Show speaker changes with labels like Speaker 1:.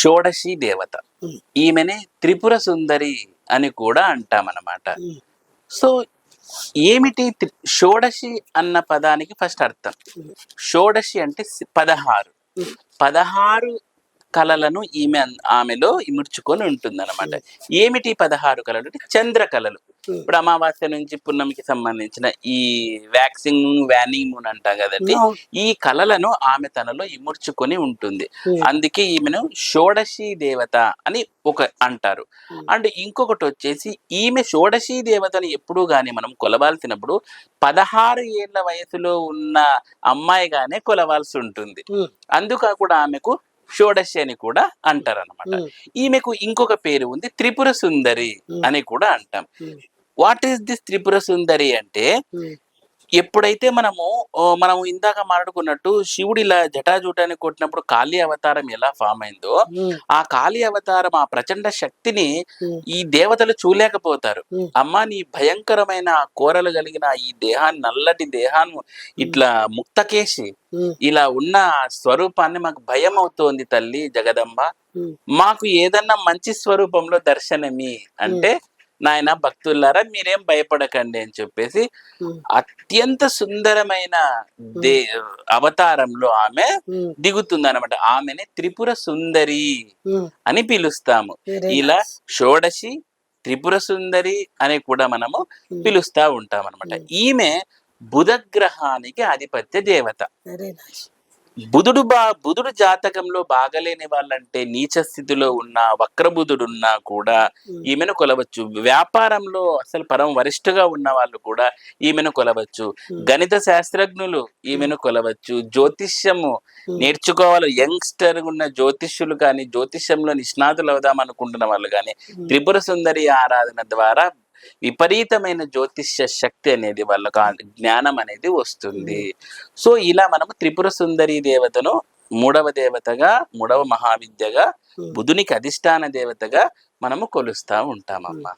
Speaker 1: షోడశి దేవత. ఈమెనే త్రిపుర సుందరి అని కూడా అంటామన్నమాట. సో ఏమిటి షోడశి అన్న పదానికి ఫస్ట్ అర్థం. షోడశి అంటే పదహారు. పదహారు కళలను ఈమె ఆమెలో ఇముడ్చుకొని ఉంటుంది అనమాట ఏమిటి పదహారు కళలు అంటే చంద్ర కళలు. ఇప్పుడు అమావాస్య నుంచి పున్నమికి సంబంధించిన ఈ వ్యాక్సింగ్ వ్యానింగ్ మూన్ అంటాం కదండి. ఈ కళలను ఆమె తనలో ఇముడ్చుకొని ఉంటుంది. అందుకే ఈమెను షోడశి దేవత అని ఒక అంటారు
Speaker 2: ఉమ్.
Speaker 1: అండ్ ఇంకొకటి వచ్చేసి ఈమె షోడశి దేవతను ఎప్పుడూ గాని మనం కొలవాల్సినప్పుడు పదహారు ఏళ్ళ వయసులో ఉన్న అమ్మాయిగానే కొలవాల్సి ఉంటుంది
Speaker 2: ఉమ్.
Speaker 1: అందుక కూడా ఆమెకు షోడశి అని కూడా అంటారు అనమాట
Speaker 2: ఉమ్.
Speaker 1: ఈమెకు ఇంకొక పేరు ఉంది త్రిపుర సుందరి. అని కూడా అంటాం. What is this Tripura Sundari అంటే. ఎప్పుడైతే మనము ఓ, మనము ఇందాక మాట్లాడుకున్నట్టు శివుడు ఇలా జటాజూటాన్ని కొట్టినప్పుడు కాళీ అవతారం ఎలా ఫామ్ అయిందో. ఆ కాళీ అవతారం ఆ ప్రచండ శక్తిని. ఈ దేవతలు చూలేకపోతారు. అమ్మా నీ భయంకరమైన కోరలు కలిగిన ఈ దేహాన్ని నల్లటి దేహాన్ని ఇట్లా ముక్తకేసి. ఇలా ఉన్న స్వరూపాన్ని మాకు భయం అవుతోంది తల్లి జగదంబ. మాకు ఏదన్నా మంచి స్వరూపంలో దర్శనమి అంటే నాయన భక్తులారా మీరేం భయపడకండి అని చెప్పేసి. అత్యంత సుందరమైన దే అవతారంలో ఆమె. దిగుతుంది అనమాట ఆమెని త్రిపుర సుందరి. అని పిలుస్తాము ఇలా. షోడశి త్రిపుర సుందరి అని కూడా మనము. పిలుస్తా ఉంటాం అనమాట. ఈమె బుధగ్రహానికి ఆధిపత్య దేవత. బుధుడు బా బుధుడు జాతకంలో బాగలేని వాళ్ళంటే నీచ స్థితిలో ఉన్న వక్రబుధుడున్నా కూడా. ఈమెను కొలవచ్చు వ్యాపారంలో అసలు పరమ వరిష్ఠగా ఉన్న వాళ్ళు కూడా ఈమెను కొలవచ్చు. గణిత శాస్త్రజ్ఞులు ఈమెను కొలవచ్చు జ్యోతిష్యము. నేర్చుకోవాలి యంగ్స్టర్ ఉన్న జ్యోతిష్యులు కానీ జ్యోతిష్యంలో నిష్ణాతులు అవుదాం అనుకుంటున్న వాళ్ళు కానీ. త్రిపుర సుందరి ఆరాధన ద్వారా విపరీతమైన జ్యోతిష్య శక్తి అనేది వాళ్ళకు జ్ఞానం అనేది వస్తుంది సో ఇలా మనము త్రిపుర సుందరి దేవతను మూడవ దేవతగా మూడవ మహావిద్యగా. బుధునికి అధిష్టాన దేవతగా మనము కొలుస్తా ఉంటామమ్మా